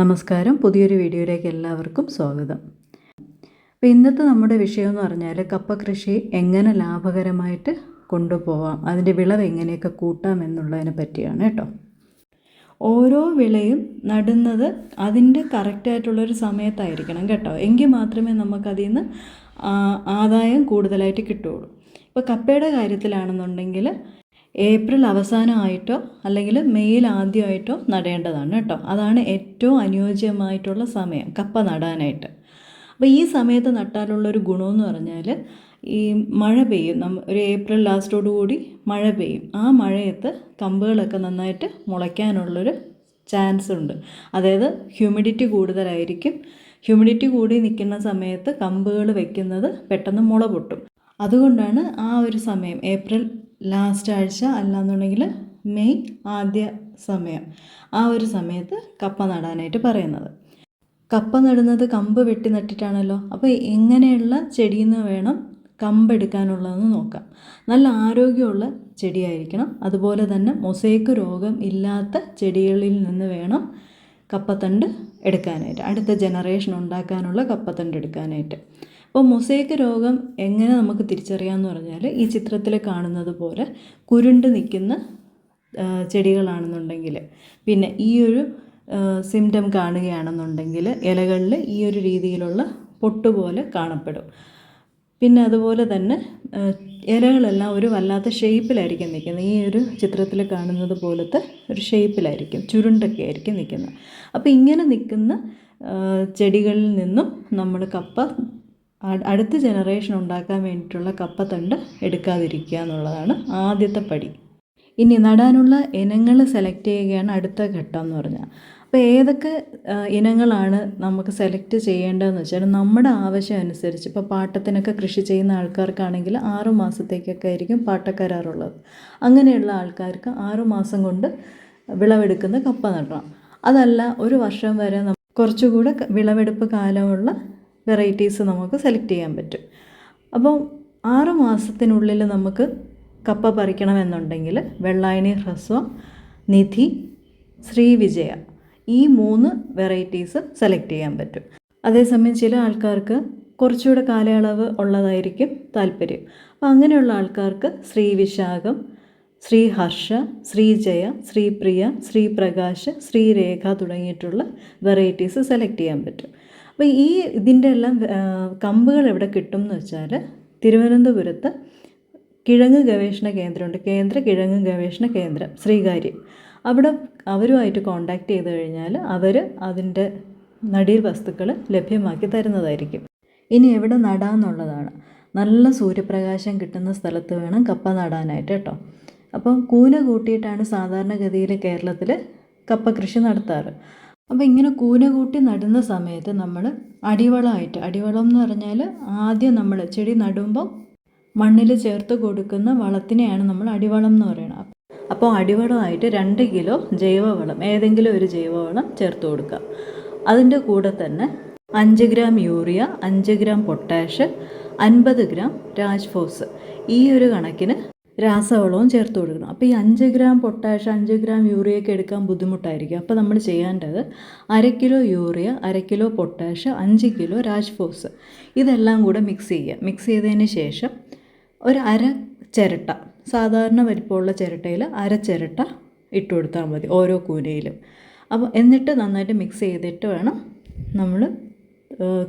നമസ്കാരം. പുതിയൊരു വീഡിയോയിലേക്ക് എല്ലാവർക്കും സ്വാഗതം. അപ്പോൾ ഇന്നത്തെ നമ്മുടെ വിഷയം എന്ന് പറഞ്ഞാൽ കപ്പ കൃഷി എങ്ങനെ ലാഭകരമായിട്ട് കൊണ്ടുപോവാം അതിന്റെ വിളവ് എങ്ങനെയൊക്കെ കൂട്ടാം എന്നുള്ളതിനെ പറ്റിയാണ് കേട്ടോ. ഓരോ വിളയും നടുന്നത് അതിന്റെ കറക്റ്റായിട്ടുള്ളൊരു സമയത്തായിരിക്കണം കേട്ടോ. എങ്കിൽ മാത്രമേ നമുക്കതിൽ നിന്ന് ആദായം കൂടുതലായിട്ട് കിട്ടുകയുള്ളൂ. ഇപ്പോൾ കപ്പയുടെ കാര്യത്തിലാണെന്നുണ്ടെങ്കിൽ ഏപ്രിൽ അവസാനമായിട്ടോ അല്ലെങ്കിൽ മെയ്യിൽ ആദ്യമായിട്ടോ നടേണ്ടതാണ് കേട്ടോ. അതാണ് ഏറ്റവും അനുയോജ്യമായിട്ടുള്ള സമയം കപ്പ നടാനായിട്ട്. അപ്പോൾ ഈ സമയത്ത് നട്ടാലുള്ളൊരു ഗുണമെന്ന് പറഞ്ഞാൽ ഈ മഴ പെയ്യും. നമ്മ ഒരു ഏപ്രിൽ ലാസ്റ്റോടു കൂടി മഴ പെയ്യും. ആ മഴയത്ത് കമ്പുകളൊക്കെ നന്നായിട്ട് മുളയ്ക്കാനുള്ളൊരു ചാൻസ് ഉണ്ട്. അതായത് ഹ്യൂമിഡിറ്റി കൂടുതലായിരിക്കും. ഹ്യൂമിഡിറ്റി കൂടി നിൽക്കുന്ന സമയത്ത് കമ്പുകൾ വെക്കുന്നത് പെട്ടെന്ന് മുള പൊട്ടും. അതുകൊണ്ടാണ് ആ ഒരു സമയം ഏപ്രിൽ ലാസ്റ്റ് ആഴ്ച അല്ലാന്നുണ്ടെങ്കിൽ മെയ് ആദ്യ സമയം. ആ ഒരു സമയത്ത് കപ്പ നടാനായിട്ട് പറയുന്നത്. കപ്പ നടുന്നത് കമ്പ് വെട്ടി നട്ടിട്ടാണല്ലോ. അപ്പോൾ എങ്ങനെയുള്ള ചെടിയിൽ നിന്ന് വേണം കമ്പെടുക്കാനുള്ളതെന്ന് നോക്കാം. നല്ല ആരോഗ്യമുള്ള ചെടിയായിരിക്കണം. അതുപോലെ തന്നെ മൊസൈക്ക് രോഗം ഇല്ലാത്ത ചെടികളിൽ നിന്ന് വേണം കപ്പത്തണ്ട് എടുക്കാനായിട്ട്. അടുത്ത ജനറേഷൻ ഉണ്ടാക്കാനുള്ള കപ്പത്തണ്ട് എടുക്കാനായിട്ട്. അപ്പോൾ മൊസൈക്ക് രോഗം എങ്ങനെ നമുക്ക് തിരിച്ചറിയാമെന്ന് പറഞ്ഞാൽ ഈ ചിത്രത്തിൽ കാണുന്നത് പോലെ കുരുണ്ട് നിൽക്കുന്ന ചെടികളാണെന്നുണ്ടെങ്കിൽ പിന്നെ ഈ ഒരു സിംറ്റം കാണുകയാണെന്നുണ്ടെങ്കിൽ ഇലകളിൽ ഈ ഒരു രീതിയിലുള്ള പൊട്ടുപോലെ കാണപ്പെടും. പിന്നെ അതുപോലെ തന്നെ ഇലകളെല്ലാം ഒരു വല്ലാത്ത ഷേപ്പിലായിരിക്കും നിൽക്കുന്നത്. ഈ ഒരു ചിത്രത്തിൽ കാണുന്നത് പോലത്തെ ഒരു ഷേപ്പിലായിരിക്കും ചുരുണ്ടൊക്കെ ആയിരിക്കും നിൽക്കുന്നത്. അപ്പോൾ ഇങ്ങനെ നിൽക്കുന്ന ചെടികളിൽ നിന്നും നമ്മൾ കപ്പ അടുത്ത ജനറേഷൻ ഉണ്ടാക്കാൻ വേണ്ടിയിട്ടുള്ള കപ്പത്തണ്ട് എടുക്കാതിരിക്കുക എന്നുള്ളതാണ് ആദ്യത്തെ പടി. ഇനി നടാനുള്ള ഇനങ്ങൾ സെലക്ട് ചെയ്യുകയാണ് അടുത്ത ഘട്ടം എന്ന് പറഞ്ഞാൽ. അപ്പോൾ ഏതൊക്കെ ഇനങ്ങളാണ് നമുക്ക് സെലക്ട് ചെയ്യേണ്ടതെന്ന് വെച്ചാൽ നമ്മുടെ ആവശ്യം അനുസരിച്ച് ഇപ്പോൾ പാട്ടത്തിനൊക്കെ കൃഷി ചെയ്യുന്ന ആൾക്കാർക്കാണെങ്കിൽ ആറു മാസത്തേക്കൊക്കെ ആയിരിക്കും പാട്ടക്കരാറുള്ളത്. അങ്ങനെയുള്ള ആൾക്കാർക്ക് ആറു മാസം കൊണ്ട് വിളവെടുക്കുന്ന കപ്പ നടണം അതല്ല ഒരു വർഷം വരെ കുറച്ചുകൂടെ വിളവെടുപ്പ് കാലമുള്ള വെറൈറ്റീസ് നമുക്ക് സെലക്ട് ചെയ്യാൻ പറ്റും. അപ്പം ആറ് മാസത്തിനുള്ളിൽ നമുക്ക് കപ്പ പറിക്കണമെന്നുണ്ടെങ്കിൽ വെള്ളായണി ഹ്രസ്വം നിധി ശ്രീവിജയ ഈ മൂന്ന് വെറൈറ്റീസ് സെലക്ട് ചെയ്യാൻ പറ്റും. അതേസമയം ചില ആൾക്കാർക്ക് കുറച്ചുകൂടെ കാലയളവ് ഉള്ളതായിരിക്കും താല്പര്യം. അപ്പോൾ അങ്ങനെയുള്ള ആൾക്കാർക്ക് ശ്രീവിശാഖം ശ്രീഹർഷ ശ്രീജയ ശ്രീപ്രിയ ശ്രീപ്രകാശ് ശ്രീരേഖ തുടങ്ങിയിട്ടുള്ള വെറൈറ്റീസ് സെലക്ട് ചെയ്യാൻ പറ്റും. അപ്പോൾ ഈ ഇതിന്റെ എല്ലാം കമ്പുകൾ എവിടെ കിട്ടും എന്ന് വെച്ചാൽ തിരുവനന്തപുരത്ത് കിഴങ്ങ് ഗവേഷണ കേന്ദ്രമുണ്ട്. കേന്ദ്ര കിഴങ്ങ് ഗവേഷണ കേന്ദ്രം ശ്രീകാര്യം. അവിടെ അവരുമായിട്ട് കോണ്ടാക്ട് ചെയ്ത് കഴിഞ്ഞാൽ അവർ അതിന്റെ നടീൽ വസ്തുക്കൾ ലഭ്യമാക്കി തരുന്നതായിരിക്കും. ഇനി എവിടെ നടാന്നുള്ളതാണ്. നല്ല സൂര്യപ്രകാശം കിട്ടുന്ന സ്ഥലത്ത് വേണം കപ്പ നടാനായിട്ട് കേട്ടോ. അപ്പം കൂന കൂട്ടിയിട്ടാണ് സാധാരണഗതിയിൽ കേരളത്തിൽ കപ്പ കൃഷി നടത്താറ്. അപ്പോൾ ഇങ്ങനെ കൂന കൂട്ടി നടുന്ന സമയത്ത് നമ്മൾ അടിവളമായിട്ട് അടിവളം എന്ന് പറഞ്ഞാൽ ആദ്യം നമ്മൾ ചെടി നടുമ്പോൾ മണ്ണിൽ ചേർത്ത് കൊടുക്കുന്ന വളത്തിനെയാണ് നമ്മൾ അടിവളം എന്ന് പറയുന്നത്. അപ്പോൾ അടിവളമായിട്ട് രണ്ട് കിലോ ജൈവവളം ഏതെങ്കിലും ഒരു ജൈവവളം ചേർത്ത് കൊടുക്കുക. അതിന്റെ കൂടെ തന്നെ അഞ്ച് ഗ്രാം യൂറിയ അഞ്ച് ഗ്രാം പൊട്ടാഷ് അൻപത് ഗ്രാം രാജ്ഫോസ്. ഈ ഒരു കണക്കിന് രാസവളവും ചേർത്ത് കൊടുക്കണം. അപ്പോൾ ഈ അഞ്ച് ഗ്രാം പൊട്ടാഷ് അഞ്ച് ഗ്രാം യൂറിയയൊക്കെ എടുക്കാൻ ബുദ്ധിമുട്ടായിരിക്കും. അപ്പോൾ നമ്മൾ ചെയ്യേണ്ടത് അര കിലോ യൂറിയ അര കിലോ പൊട്ടാഷ് അഞ്ച് കിലോ രാജ്ഫോസ്. ഇതെല്ലാം കൂടെ മിക്സ് ചെയ്യുക. മിക്സ് ചെയ്തതിന് ശേഷം ഒരു അര ചിരട്ട സാധാരണ വലിപ്പമുള്ള ചിരട്ടയിൽ അര ചിരട്ട ഇട്ട് കൊടുത്താൽ മതി ഓരോ കൂനയിലും. അപ്പോൾ എന്നിട്ട് നന്നായിട്ട് മിക്സ് ചെയ്തിട്ട് വേണം നമ്മൾ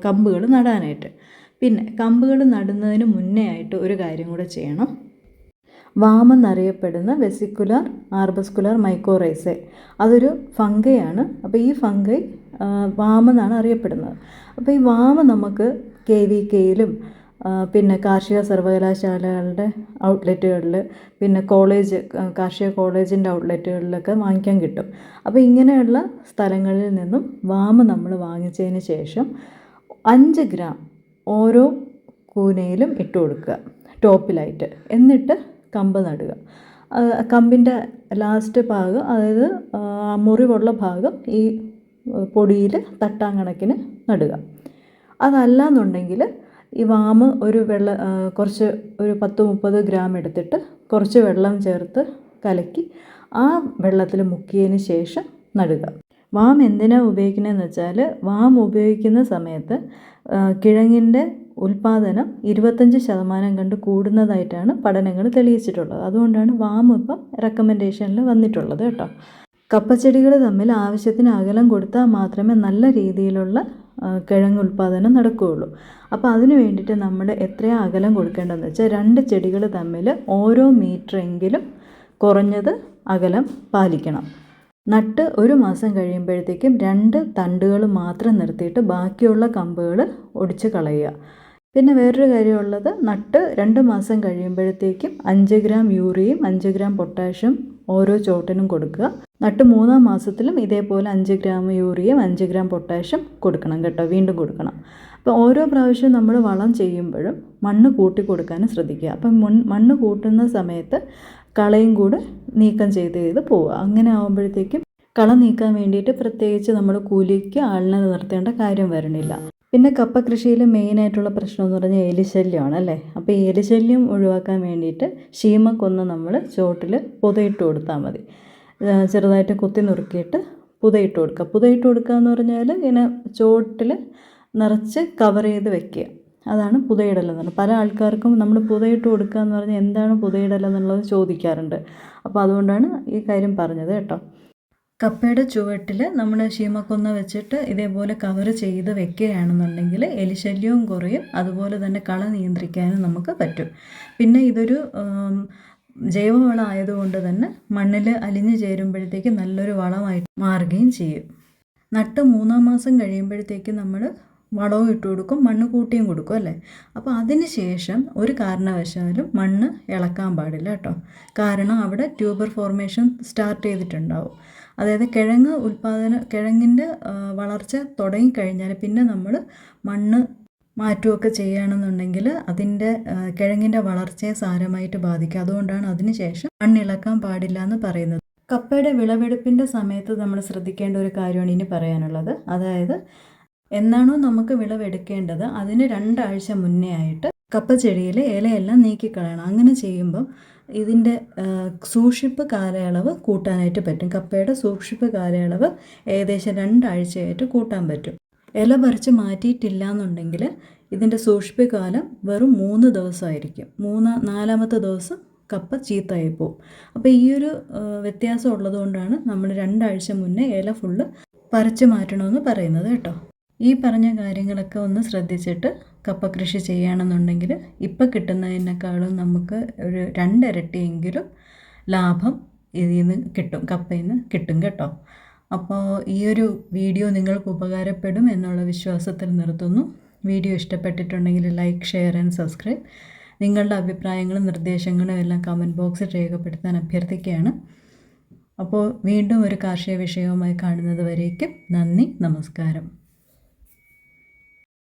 കമ്പുകൾ നടാനായിട്ട്. പിന്നെ കമ്പുകൾ നടുന്നതിന് മുന്നേ ആയിട്ട് ഒരു കാര്യം കൂടെ ചെയ്യണം. വാമെന്നറിയപ്പെടുന്ന വെസിക്കുലാർ ആർബസ്കുലാർ മൈക്കോറൈസെ. അതൊരു ഫംഗയാണ് അപ്പോൾ ഈ ഫംഗൈ വാമെന്നാണ് അറിയപ്പെടുന്നത്. അപ്പോൾ ഈ വാമ നമുക്ക് കെ വി കെയിലും പിന്നെ കാർഷിക സർവകലാശാലകളുടെ ഔട്ട്ലെറ്റുകളിൽ പിന്നെ കോളേജ് കാർഷിക കോളേജിന്റെ ഔട്ട്ലെറ്റുകളിലൊക്കെ വാങ്ങിക്കാൻ കിട്ടും. അപ്പോൾ ഇങ്ങനെയുള്ള സ്ഥലങ്ങളിൽ നിന്നും വാമ നമ്മൾ വാങ്ങിച്ചതിന് ശേഷം അഞ്ച് ഗ്രാം ഓരോ കൂനയിലും ഇട്ട് കൊടുക്കുക ടോപ്പിലായിട്ട്. എന്നിട്ട് കമ്പ് നടുക. കമ്പിന്റെ ലാസ്റ്റ് ഭാഗം അതായത് മുറിവുള്ള ഭാഗം ഈ പൊടിയിൽ തട്ടാൻ കണക്കിന് നടുക. അതല്ല എന്നുണ്ടെങ്കിൽ ഈ വാമ് ഒരു വെള്ള കുറച്ച് ഒരു പത്ത് മുപ്പത് ഗ്രാം എടുത്തിട്ട് കുറച്ച് വെള്ളം ചേർത്ത് കലക്കി ആ വെള്ളത്തിൽ മുക്കിയതിന് ശേഷം നടുക. വാം എന്തിനാണ് ഉപയോഗിക്കുന്നതെന്ന് വെച്ചാൽ വാം ഉപയോഗിക്കുന്ന സമയത്ത് കിഴങ്ങിന്റെ ഉൽപ്പാദനം ഇരുപത്തഞ്ച് ശതമാനം കണ്ട് കൂടുന്നതായിട്ടാണ് പഠനങ്ങൾ തെളിയിച്ചിട്ടുള്ളത്. അതുകൊണ്ടാണ് വാം ഇപ്പം റെക്കമെൻഡേഷനിൽ വന്നിട്ടുള്ളത് കേട്ടോ. കപ്പച്ചെടികൾ തമ്മിൽ ആവശ്യത്തിന് അകലം കൊടുത്താൽ മാത്രമേ നല്ല രീതിയിലുള്ള കിഴങ്ങ് ഉൽപാദനം നടക്കുകയുള്ളൂ. അപ്പോൾ അതിന് വേണ്ടിയിട്ട് നമ്മൾ എത്രയാണ് അകലം കൊടുക്കേണ്ടതെന്ന് വെച്ചാൽ രണ്ട് ചെടികൾ തമ്മിൽ ഓരോ മീറ്ററെങ്കിലും കുറഞ്ഞത് അകലം പാലിക്കണം. നട്ട് ഒരു മാസം കഴിയുമ്പോഴത്തേക്കും രണ്ട് തണ്ടുകൾ മാത്രം നിർത്തിയിട്ട് ബാക്കിയുള്ള കമ്പുകൾ ഒടിച്ച് കളയുക. പിന്നെ വേറൊരു കാര്യമുള്ളത് നട്ട് രണ്ട് മാസം കഴിയുമ്പോഴത്തേക്കും അഞ്ച് ഗ്രാം യൂറിയയും അഞ്ച് ഗ്രാം പൊട്ടാഷ്യം ഓരോ ചോട്ടിനും കൊടുക്കുക. നട്ട് മൂന്നാം മാസത്തിലും ഇതേപോലെ അഞ്ച് ഗ്രാം യൂറിയയും അഞ്ച് ഗ്രാം പൊട്ടാഷ്യം കൊടുക്കണം കേട്ടോ വീണ്ടും കൊടുക്കണം. അപ്പോൾ ഓരോ പ്രാവശ്യം നമ്മൾ വളം ചെയ്യുമ്പോഴും മണ്ണ് കൂട്ടി കൊടുക്കാനും ശ്രദ്ധിക്കുക. അപ്പം മുൺ മണ്ണ് കൂട്ടുന്ന സമയത്ത് കളയും കൂടെ നീക്കം ചെയ്ത് ചെയ്ത് പോവുക. അങ്ങനെ ആകുമ്പോഴത്തേക്കും കള നീക്കാൻ വേണ്ടിയിട്ട് പ്രത്യേകിച്ച് നമ്മൾ കൂലിക്ക് ആളിനെ നിർത്തേണ്ട കാര്യം വരണില്ല. പിന്നെ കപ്പ കൃഷിയിൽ മെയിനായിട്ടുള്ള പ്രശ്നം എന്ന് പറഞ്ഞാൽ എലിശല്യമാണ് അല്ലേ? അപ്പോൾ എലിശല്യം ഒഴിവാക്കാൻ വേണ്ടിയിട്ട് ശീമക്കൊന്ന് നമ്മൾ ചുവട്ടിൽ പുതയിട്ട് കൊടുത്താൽ മതി. ചെറുതായിട്ട് കുത്തി നുറുക്കിയിട്ട് പുതയിട്ട് കൊടുക്കുക. പുതയിട്ട് കൊടുക്കുക എന്ന് പറഞ്ഞാൽ ഇങ്ങനെ ചുവട്ടിൽ നിറച്ച് കവർ ചെയ്ത് വെക്കുക. അതാണ് പുതയിടലെന്ന് പറഞ്ഞാൽ പല ആൾക്കാർക്കും നമ്മൾ പുതയിട്ട് കൊടുക്കുക എന്ന് പറഞ്ഞാൽ എന്താണ് പുതയിടലെന്നുള്ളത് ചോദിക്കാറുണ്ട്. അപ്പോൾ അതുകൊണ്ടാണ് ഈ കാര്യം പറഞ്ഞത് കേട്ടോ. കപ്പയുടെ ചുവട്ടിൽ നമ്മൾ ശീമക്കൊന്ന വെച്ചിട്ട് ഇതേപോലെ കവർ ചെയ്ത് വെക്കുകയാണെന്നുണ്ടെങ്കിൽ എലിശല്യവും കുറയും. അതുപോലെ തന്നെ കള നിയന്ത്രിക്കാനും നമുക്ക് പറ്റും. പിന്നെ ഇതൊരു ജൈവവളം ആയതുകൊണ്ട് തന്നെ മണ്ണിൽ അലിഞ്ഞു ചേരുമ്പോഴത്തേക്ക് നല്ലൊരു വളമായിട്ട് മാറുകയും ചെയ്യും. നട്ട് മൂന്നാം മാസം കഴിയുമ്പോഴത്തേക്ക് നമ്മൾ വളവും ഇട്ട് കൊടുക്കും മണ്ണ് കൂട്ടിയും കൊടുക്കും അല്ലേ? അപ്പോൾ അതിന് ശേഷം ഒരു കാരണവശാലും മണ്ണ് ഇളക്കാൻ പാടില്ല കേട്ടോ. കാരണം അവിടെ ട്യൂബർ ഫോർമേഷൻ സ്റ്റാർട്ട് ചെയ്തിട്ടുണ്ടാവും. അതായത് കിഴങ്ങ് ഉൽപ്പാദന കിഴങ്ങിന്റെ വളർച്ച തുടങ്ങിക്കഴിഞ്ഞാൽ പിന്നെ നമ്മൾ മണ്ണ് മാറ്റുമൊക്കെ ചെയ്യുകയാണെന്നുണ്ടെങ്കിൽ അതിന്റെ കിഴങ്ങിന്റെ വളർച്ചയെ സാരമായിട്ട് ബാധിക്കും. അതുകൊണ്ടാണ് അതിന് ശേഷം മണ്ണിളക്കാൻ പാടില്ല എന്ന് പറയുന്നത്. കപ്പയുടെ വിളവെടുപ്പിന്റെ സമയത്ത് നമ്മൾ ശ്രദ്ധിക്കേണ്ട ഒരു കാര്യമാണ് ഇനി പറയാനുള്ളത്. അതായത് എന്നാണോ നമുക്ക് വിളവെടുക്കേണ്ടത് അതിന് രണ്ടാഴ്ച മുന്നേ ആയിട്ട് കപ്പ ചെടിയിൽ ഇലയെല്ലാം നീക്കിക്കളയണം. അങ്ങനെ ചെയ്യുമ്പം ഇതിന്റെ സൂക്ഷിപ്പ് കാലയളവ് കൂട്ടാനായിട്ട് പറ്റും. കപ്പയുടെ സൂക്ഷിപ്പ് കാലയളവ് ഏകദേശം രണ്ടാഴ്ചയായിട്ട് കൂട്ടാൻ പറ്റും. ഇല പറിച്ച് മാറ്റിയിട്ടില്ല എന്നുണ്ടെങ്കിൽ ഇതിന്റെ സൂക്ഷിപ്പ് കാലം വെറും മൂന്ന് ദിവസമായിരിക്കും. മൂന്ന് നാലാമത്തെ ദിവസം കപ്പ ചീത്തയായി പോകും അപ്പോൾ ഈ ഒരു വ്യത്യാസം ഉള്ളതുകൊണ്ടാണ് നമ്മൾ രണ്ടാഴ്ച മുന്നേ ഇല ഫുള്ള് പറിച്ച് മാറ്റണമെന്ന് പറയുന്നത് കേട്ടോ. ഈ പറഞ്ഞ കാര്യങ്ങളൊക്കെ ഒന്ന് ശ്രദ്ധിച്ചിട്ട് കപ്പ കൃഷി ചെയ്യുകയാണെന്നുണ്ടെങ്കിൽ ഇപ്പം കിട്ടുന്നതിനേക്കാളും നമുക്ക് ഒരു രണ്ടിരട്ടിയെങ്കിലും ലാഭം ഇതിൽ നിന്ന് കിട്ടും കപ്പയിൽ നിന്ന് കിട്ടും കേട്ടോ. അപ്പോൾ ഈ ഒരു വീഡിയോ നിങ്ങൾക്ക് ഉപകാരപ്പെടും എന്നുള്ള വിശ്വാസത്തിൽ നിർത്തുന്നു. വീഡിയോ ഇഷ്ടപ്പെട്ടിട്ടുണ്ടെങ്കിൽ ലൈക്ക് ഷെയർ ആൻഡ് സബ്സ്ക്രൈബ്. നിങ്ങളുടെ അഭിപ്രായങ്ങളും നിർദ്ദേശങ്ങളും എല്ലാം കമന്റ് ബോക്സിൽ രേഖപ്പെടുത്താൻ അഭ്യർത്ഥിക്കുകയാണ്. അപ്പോൾ വീണ്ടും ഒരു കാർഷിക വിഷയവുമായി കാണുന്നത് വരേക്കും നന്ദി നമസ്കാരം.